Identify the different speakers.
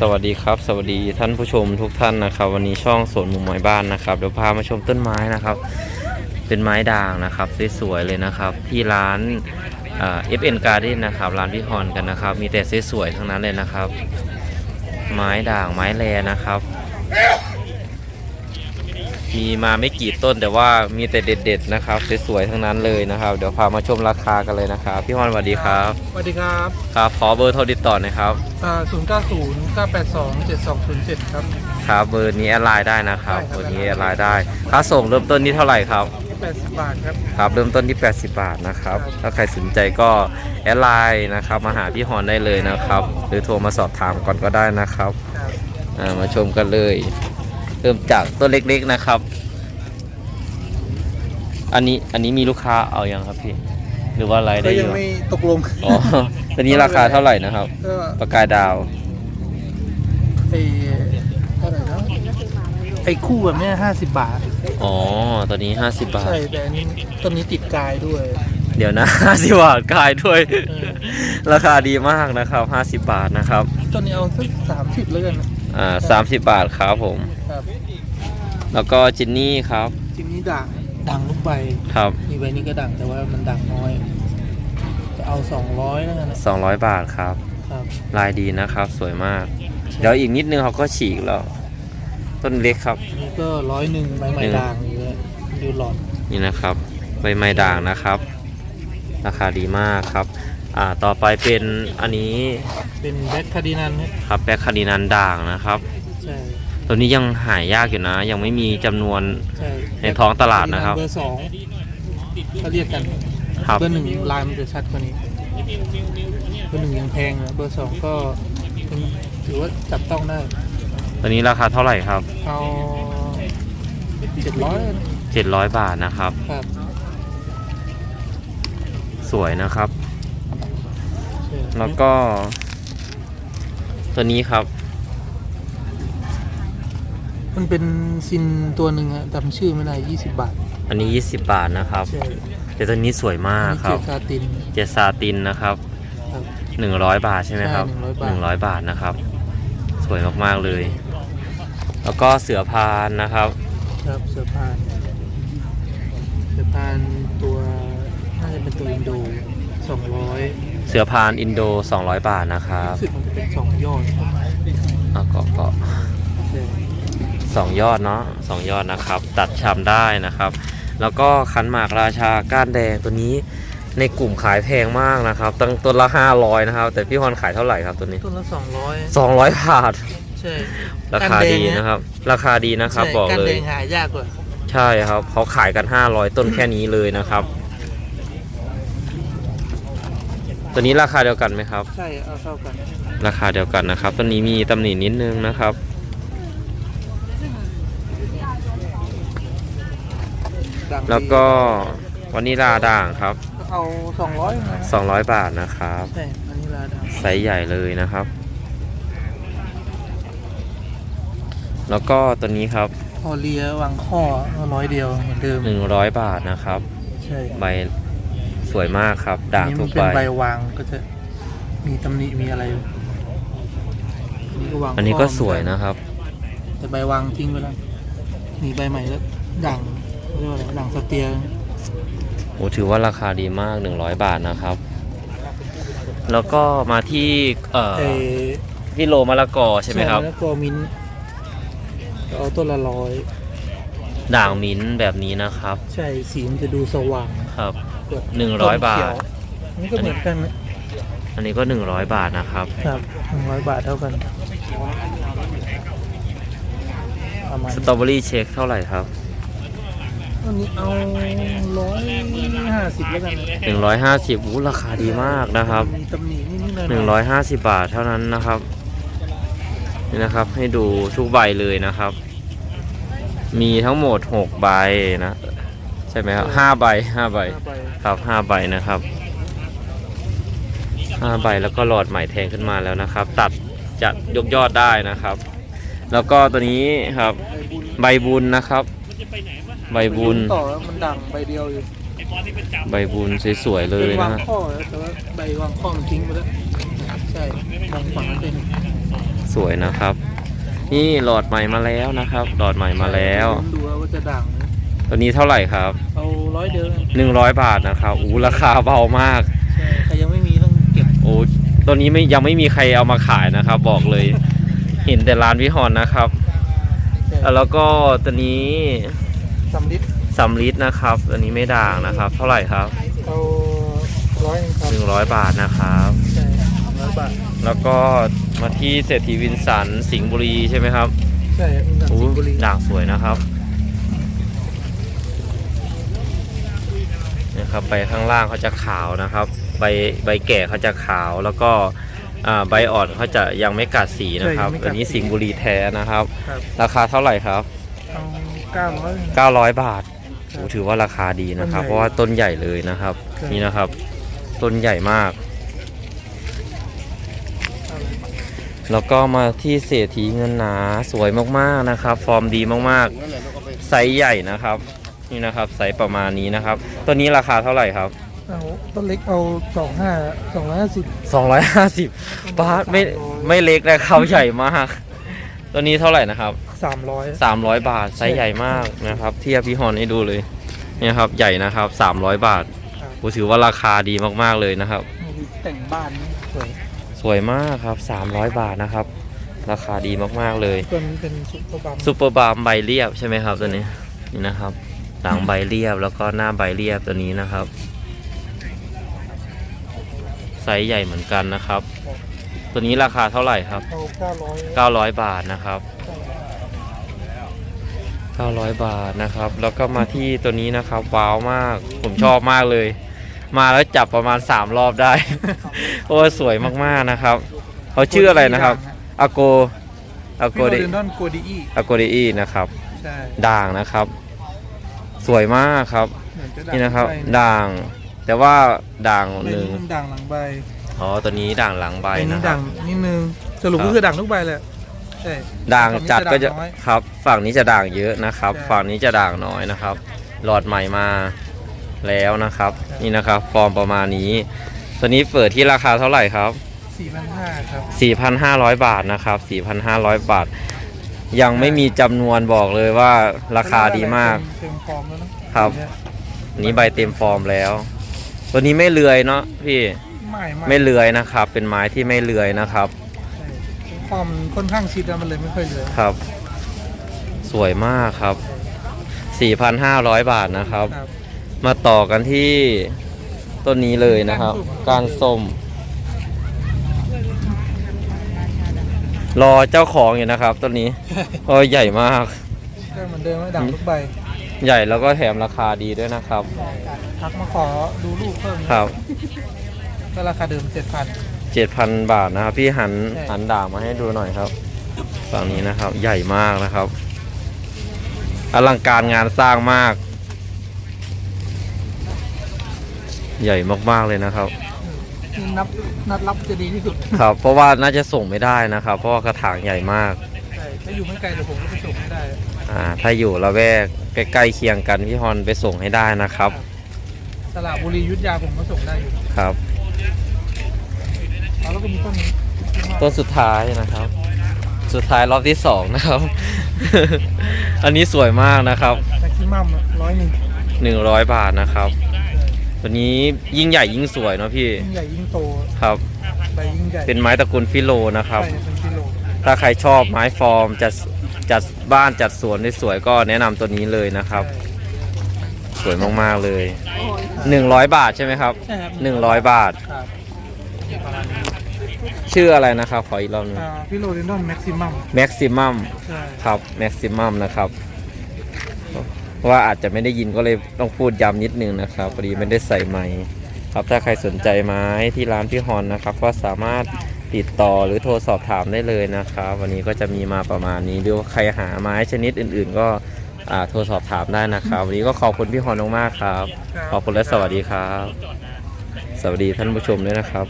Speaker 1: สวัสดีครับ สวัสดีท่านผู้ชมทุกท่านนะครับ วันนี้ช่องสวนมุมไม้บ้านนะครับเดี๋ยวพามาชมต้นไม้นะครับ เป็นไม้ด่างนะครับสวยๆเลยนะครับ ที่ร้านเอฟเอ FN Garden นะครับร้านพี่ฮอนกันนะครับ มีแต่สวยๆทั้งนั้นเลยนะครับ ไม้ด่างไม้แลนะครับ มีมาไม่กี่ต้นแต่ว่ามีแต่เด็ด ๆ นะครับสวยๆทั้งนั้นเลยนะครับ เดี๋ยวพามาชมราคากันเลยนะครับ พี่ฮอนสวัสดีครับ
Speaker 2: สวัสดีครับ
Speaker 1: ครับขอเบอร์โทรติดต่อหน่อยครับ
Speaker 2: ศูนย์เก้าศูนย์เก้าแปดสองเจ็ดสองศูนย์เจ็ดครับ
Speaker 1: ครับเบอร์นี้แอดไลน์ได้นะครับ
Speaker 2: ได้ครับ
Speaker 1: เบอร์นี้แอดไลน์ได้ค่าส่งเริ่มต้นที่เท่าไหร่ครับ
Speaker 2: แปดสิบบาทครับ
Speaker 1: ครับเริ่มต้นที่ 80 บาทนะครับ
Speaker 2: ครับ
Speaker 1: ถ้าใครสนใจก็แอดไลน์นะครับมาหาพี่ฮอนได้เลยนะครับ หรือโทรมาสอบถามก่อนก็ได้นะครับ
Speaker 2: ครับ
Speaker 1: อ่ามาชมกันเลย เริ่มจากต้นเล็กๆนะครับ อันนี้อันนี้มีลูกค้าเอายังครับพี่ หรือว่าอะไร
Speaker 2: ก็
Speaker 1: ได้อ
Speaker 2: ยัง
Speaker 1: ยู่
Speaker 2: ไม่ตกลง
Speaker 1: อ๋อตอนนี้ราคาเท่าไหร่นะครับ
Speaker 2: ก็
Speaker 1: ประกายดาว
Speaker 2: ไอเท่าไหร่นะไอคู่แบบเนี้ห้าสิบบาท
Speaker 1: อ๋อตอนนี้ 50 บาท
Speaker 2: ใช่ แต่อันนี้ต้นนี้ติดกายด้วย
Speaker 1: เดี๋ยวนะ 50 บาทกายด้วย
Speaker 2: เออ
Speaker 1: ราคาดีมากนะครับ 50 บาทนะครับ
Speaker 2: ต้นนี้เอาสักสามสิบแล้วกันนะ
Speaker 1: อ่า30บาทครับผม
Speaker 2: ครับ
Speaker 1: แล้วก็จินนี่ครับ
Speaker 2: ทีนี้ด่างด่างลูกใบ
Speaker 1: ครับ
Speaker 2: มีใบนี้ก็ด่างแต่ว่ามันด่างน้อย จะเอาสองร้อยแล้วกันนะ
Speaker 1: 200บาทครับ
Speaker 2: ครับ
Speaker 1: ลายดีนะครับ สวยมาก เดี๋ยวอีกนิดนึงเขาก็ฉีกแล้ว ต้นเล็กครับ
Speaker 2: อันนี้ก็ร้อยหนึ่งใบใหม่
Speaker 1: หนึ่ง
Speaker 2: ด่างอยู่เลยดูหลอด
Speaker 1: นี่นะครับใบไม้ด่างนะครับ ราคาดีมากครับ อ่าต่อไปเป็นอันนี้
Speaker 2: เป็นแบ็คคาร์ดินันครับ
Speaker 1: ครับแบคคาดินันด่างนะครับ
Speaker 2: ใช่
Speaker 1: ตัวนี้ยังหายากอยู่นะ ยังไม่มีจำนวน
Speaker 2: ใช่
Speaker 1: ในท้องตลาดนะครับ
Speaker 2: เบอร์สองเขาเรียกกัน
Speaker 1: ครับ
Speaker 2: เบอร์หนึ่งลายมันจะชัดกว่านี้เบอร์หนึ่งยังแพงนะเบอร์สองก็ยังถือว่าจับต้องได้
Speaker 1: ตัวนี้ราคาเท่าไหร่ครับ
Speaker 2: เอาเจ็ดร้อย
Speaker 1: 700 บาทนะครับ
Speaker 2: ครับ
Speaker 1: สวยนะครับ
Speaker 2: ใช่
Speaker 1: แล้วก็ ตัวนี้ครับ
Speaker 2: มันเป็นซินตัวหนึ่งอะจำชื่อไม่ได้ยี่สิบบาท
Speaker 1: อันนี้ 20 บาทนะครับ
Speaker 2: ใช่
Speaker 1: แต่ตัวนี้สวยมาก
Speaker 2: อันนี้
Speaker 1: ครั
Speaker 2: เกี
Speaker 1: บ
Speaker 2: ยร์ซาติน
Speaker 1: เจซาตินนะครับ
Speaker 2: ครับ
Speaker 1: 100 บาทใช่ไหมครับ
Speaker 2: ใช่100
Speaker 1: 100 บาทนะครับ สวยมากๆเลย แล้วก็เสือพานนะครับ
Speaker 2: ครับเสือพานเสือพานตัวน่าจะเป็นตัวอินโดสองร้อย
Speaker 1: เสือพานอินโด 200 บาทนะครับ
Speaker 2: รู้สึกมันจะเป็นสองยอด
Speaker 1: เอาก็ก็
Speaker 2: ใช่
Speaker 1: สองยอดเนาะสองยอดนะครับ ตัดชำได้นะครับ แล้วก็ขันหมากราชาก้านแดงตัวนี้ในกลุ่มขายแพงมากนะครับ ตั้งต้นละ 500 นะครับ แต่พี่ฮอนขายเท่าไหร่ครับตัวนี้
Speaker 2: ต้นละสองร้อย
Speaker 1: 200 บาท
Speaker 2: ใช่
Speaker 1: ราคาดีนะครับ ราคาดีนะครับ
Speaker 2: ใช่
Speaker 1: บอก
Speaker 2: กัน
Speaker 1: เล
Speaker 2: แด
Speaker 1: ย
Speaker 2: งหายากกว่า
Speaker 1: ใช่ครับเขาขายกัน 500 ต้นแค่นี้เลยนะครับ ตัวนี้ราคาเดียวกันไหมครับ
Speaker 2: ใช่เอาเท่ากัน
Speaker 1: ราคาเดียวกันนะครับ ตัวนี้มีตำหนินิดนึงนะครับ
Speaker 2: ดังดี
Speaker 1: แล้วก็วานิลาด่างครับ
Speaker 2: เอาสองร้อยนะ
Speaker 1: 200 บาทนะครับ
Speaker 2: ใช่อันนี้ลาดัง
Speaker 1: ไซส์ใหญ่เลยนะครับ แล้วก็ตัวนี้ครับ
Speaker 2: พอเลียวางข้อร้อยเดียวเหมือนเดิม
Speaker 1: 100 บาทนะครับ
Speaker 2: ใช่
Speaker 1: ใบ สวยมากครับ ด่าง
Speaker 2: นี่
Speaker 1: ทุ
Speaker 2: มั
Speaker 1: ก
Speaker 2: เป็น
Speaker 1: ใบ
Speaker 2: ใบวางก็จะมีตำหนิมีอะไรอันนี้ก็วาง
Speaker 1: อันนี้ก็
Speaker 2: ข้
Speaker 1: สวยนะครับ
Speaker 2: แต่ใบวางทิ้งไปแล้วมีใบใหม่แล้วด่างเรียกว่าอะไรด่างสเตียร์
Speaker 1: โอ้ถือว่าราคาดีมาก 100 บาทนะครับ แล้วก็มาที่เอ่อ
Speaker 2: เอ
Speaker 1: ที่โลมะละกอใช่ไหมครับ
Speaker 2: แล้วก็มินท์เอาต้นละร้อย
Speaker 1: ด่างมิ้นท์แบบนี้นะครับ
Speaker 2: ใช่สีมันจะดูสว่าง
Speaker 1: ครับ
Speaker 2: กว่า
Speaker 1: หนึ่งร้อยบาท
Speaker 2: ต้นเขียวอันนี่ก็เหมือนกันนะ
Speaker 1: อันนี้ก็100บาทนะครับ
Speaker 2: ครับหนึ่งร้อยบาทเท่ากันประมาณ
Speaker 1: สตรอเบอรี่เช็คเท่าไหร่ครับ
Speaker 2: อันนี้เอาร้อยห้าสิบแล้วกันนะ
Speaker 1: 150อู้ราคาดีมากนะครับ
Speaker 2: มีตำหนินิดๆหน่อยๆ
Speaker 1: 150บาทเท่านั้นนะครับ นี่นะครับให้ดูทุกใบเลยนะครับ มีทั้งหมด6ใบนะใช่ไหมครับ5ใบ5ใบ
Speaker 2: ห้าใบ
Speaker 1: ครับ5ใบนะครับ5ใบแล้วก็หลอดใหม่แทงขึ้นมาแล้วนะครับ ตัดจะยกยอดได้นะครับ แล้วก็ตัวนี้ครับ
Speaker 2: ใบบุญ
Speaker 1: ใบบุญนะครับ ใบบุญ
Speaker 2: ต่อแล้วมันดังใบเดียวอยู่
Speaker 1: ใบบุญสวยๆเลย
Speaker 2: เป็น
Speaker 1: นะ
Speaker 2: วาง
Speaker 1: ฮะ
Speaker 2: ข้อแล้วแต่ว่าใบวางข้อมันทิ้งไปแล้วใช่มองฝั่งนั้นเป็น
Speaker 1: สวยนะครับ นี่หลอดใหม่มาแล้วนะครับ หลอดใหม่มาแล้ว
Speaker 2: ดูว่าจะด่างไหม
Speaker 1: ตัวนี้เท่าไหร่ครับ
Speaker 2: เอาร้อยเดียวกัน
Speaker 1: 100บาทนะครับอู้ราคาเบามาก
Speaker 2: ใช่ใครยังไม่มีต้องเก็บ
Speaker 1: โอ้ตัวนี้ไม่ยังไม่มีใครเอามาขายนะครับ บอกเลย เห็นแต่ร้านวิหอนนะครับ
Speaker 2: ใช่
Speaker 1: แล้วก็ตัวนี้
Speaker 2: สำลิด
Speaker 1: สำลิดนะครับตัวนี้ไม่ด่างนะครับ เท่าไหร่ครับ
Speaker 2: เอาร้อยหนึงครับ
Speaker 1: 100บาทนะครับ
Speaker 2: ใช่ร้อยบาท
Speaker 1: แล้วก็มาที่เศรษฐีวินสันสิงห์บุรีใช่ไหมครับ
Speaker 2: ใช่มีสัน
Speaker 1: อู้
Speaker 2: สิงห์บุรี
Speaker 1: ด่างสวยนะครับ นะครับ ใบข้างล่างเขาจะขาวนะครับ ใบใบแก่เขาจะขาวแล้วก็อ่าใบอ่อนเขาจะยังไม่กัดสีนะครับ อันนี้สิงห์บุรีแท้นะครับ
Speaker 2: ครับ
Speaker 1: ราคาเท่าไหร่ครับ
Speaker 2: เอาเก้าร้อย
Speaker 1: 900 บาทโอ้ถือว่าราคาดีนะครับ
Speaker 2: ต้นใหญ่
Speaker 1: เพราะว่าต้นใหญ่เลยนะครับ
Speaker 2: ใช่
Speaker 1: นี่นะครับ ต้นใหญ่มาก แล้วก็มาที่เศรษฐีเงินหนาสวยมากๆนะครับ ฟอร์มดีมากๆไซส์ใหญ่นะครับ นี่นะครับไซส์ประมาณนี้นะครับ ตัวนี้ราคาเท่าไหร่ครับ
Speaker 2: เอาต้นเล็กเอาสองห้าสองร้อยห้าสิบ
Speaker 1: 250บาทไม่ไม่เล็กนะครับใหญ่มาก ตัวนี้เท่าไหร่นะครับ
Speaker 2: สามร้อย
Speaker 1: 300 บาทไซส์ใหญ่มากนะครับ เทียบพี่ฮอนให้ดูเลยเนี่ยครับใหญ่นะครับ 300 บาท
Speaker 2: ครับ
Speaker 1: ผมถือว่าราคาดีมากๆเลยนะครับ
Speaker 2: แต่งบ้านนี่สวย
Speaker 1: สวยมากครับ 300 บาทนะครับ ราคาดีมากๆเลย
Speaker 2: ตัวนี้เป็นซุปเปอร์บัม
Speaker 1: ซูเปอร์บาร์มใบเรียบใช่ไหมครับตัวนี้นี่นะครับ หลังใบเรียบแล้วก็หน้าใบเรียบตัวนี้นะครับไซส์ใหญ่เหมือนกันนะครับ ตัวนี้ราคาเท่าไหร่ครับ
Speaker 2: เอาเก้าร้อย
Speaker 1: 900 บาทนะครับ 900 บาทนะครับ แล้วก็มาที่ตัวนี้นะครับว้าวมาก ผมชอบมากเลย มาแล้วจับประมาณ 3 รอบได้ โอ้สวยมากๆนะครับเขาชื่ออะไรนะครับอาโกอาโก
Speaker 2: โก
Speaker 1: เด
Speaker 2: เดนดอนโกดีอี
Speaker 1: อาโกเดอีนะครับ
Speaker 2: ใช่
Speaker 1: ด่างนะครับ สวยมากครับ
Speaker 2: เหมือนจะด่าง
Speaker 1: นี่นะครับ
Speaker 2: ใบ
Speaker 1: ด่าง แต่ว่าด่าง
Speaker 2: ใบ
Speaker 1: หนึ่ง
Speaker 2: นี้มันด่างหลังใบ
Speaker 1: อ๋อตัวนี้ด่างหลังใบ
Speaker 2: ใบนี้
Speaker 1: นะครั
Speaker 2: ด่า
Speaker 1: บ
Speaker 2: งนิดนึงสรุป
Speaker 1: ครั
Speaker 2: ก็
Speaker 1: บ
Speaker 2: คือด่างทุกใบเลยใช่
Speaker 1: ด่างจัดก็จะ
Speaker 2: ฝั่งนี้จะด่างน้อย
Speaker 1: ครับ ฝั่งนี้จะด่างเยอะนะครับ
Speaker 2: ใช่
Speaker 1: ฝั่งนี้จะด่างน้อยนะครับ หลอดใหม่มาแล้วนะครับ นี่นะครับ ฟอร์มประมาณนี้ ตัวนี้เปิดที่ราคาเท่าไหร่ครับ
Speaker 2: สี่พันห้าครับ
Speaker 1: 4,500 บาทนะครับ4,500 บาท ยังไม่มีจำนวนบอกเลยว่าราคาดีมาก
Speaker 2: เต็มฟอร์มแล้วนะครับเนี่ย
Speaker 1: อันนี้ใบเต็มฟอร์มแล้ว ตัวนี้ไม่เลื้อยเนาะพี่
Speaker 2: ไม่
Speaker 1: ไม่เลื้อยนะครับ เป็นไม้ที่ไม่เลื้อยนะครับ
Speaker 2: ใช่ฟอร์มค่อนข้างชิดแล้วมันเลยไม่ค่อยเหลือ
Speaker 1: ครับ สวยมากครับ 4,500 บาทนะครับ
Speaker 2: ครับ
Speaker 1: มาต่อกันที่ต้นนี้เลยนะครับ ก้านส้ม รอเจ้าของอยู่นะครับต้นนี้โอ้ยใหญ่มาก
Speaker 2: ก็เหมือนเดิมว่าด่างทุกใบ
Speaker 1: ใหญ่แล้วก็แถมราคาดีด้วยนะครับ
Speaker 2: ทักมาขอดูรูปเพิ่ม
Speaker 1: ครับ
Speaker 2: ก็ราคาเดิมเจ็ดพัน
Speaker 1: 7,000บาทนะครับ พี่หัน
Speaker 2: ใช่
Speaker 1: หันด่างมาให้ดูหน่อยครับฝั่งนี้นะครับ ใหญ่มากนะครับ อลังการงานสร้างมาก ใหญ่มากๆเลยนะครับ
Speaker 2: นี่นับนัดรับจะดีที่สุด
Speaker 1: ครับ เพราะว่าน่าจะส่งไม่ได้นะครับ เพราะว่ากระถางใหญ่มาก
Speaker 2: ใช่ถ้าอยู่ไม่ไกลเดี๋ยวผมก็ไปส่งให้ได้
Speaker 1: อ่า ถ้าอยู่ละแวกใกล้ๆเคียงกันพี่ฮอนไปส่งให้ได้นะครับ
Speaker 2: สระบุรีอยุทธยาผมก็ส่งได้อยู่
Speaker 1: ครับ
Speaker 2: เอาแล้วก็มีต้นนี้
Speaker 1: ต้นสุดท้ายนะครับ สุดท้ายรอบที่สองนะครับ อันนี้สวยมากนะครับ
Speaker 2: แม็กซิมัมร้อยหนึ่ง
Speaker 1: 100 บาทนะครับ ตัวนี้ยิ่งใหญ่ยิ่งสวยเนาะพี่
Speaker 2: ยิ่งใหญ่ยิ่งโต
Speaker 1: ครับ
Speaker 2: ใบยิ่งใหญ่
Speaker 1: เป็นไม้ตระกูลฟิโลนะครับ
Speaker 2: ใช่เป็นกิโล
Speaker 1: ถ้าใครชอบไม้ฟอร์มจัดจัดบ้านจัดสวนได้สวยก็แนะนำตัวนี้เลยนะครับ สวยมากๆเลย 100 บาทใช่ไหมครับ
Speaker 2: ใช่ครับ
Speaker 1: 100 บาท
Speaker 2: ครับประมาณนี้
Speaker 1: ชื่ออะไรนะครับ ขออีกรอบหนึง
Speaker 2: อ่าฟิโลเดนดอนแม็กซิมัม
Speaker 1: แม็กซิมัม
Speaker 2: ใช่
Speaker 1: ครับแม็กซิมัมนะครับเพราะ ว่าอาจจะไม่ได้ยินก็เลยต้องพูดย้ำนิดนึงนะครับพอดีไม่ได้ใส่ไมค์ครับถ้าใครสนใจไม้ที่ร้านพี่ฮอนนะครับ ก็สามารถติดต่อหรือโทรสอบถามได้เลยนะครับ วันนี้ก็จะมีมาประมาณนี้หรือว่าใครหาไม้ชนิดอื่น ๆ ก็อ่าโทรสอบถามได้นะครับ วันนี้ก็ขอบคุณพี่ฮอนมากๆครับ ขอบคุณและสวัสดีครับ สวัสดีท่านผู้ชมด้วยนะครับ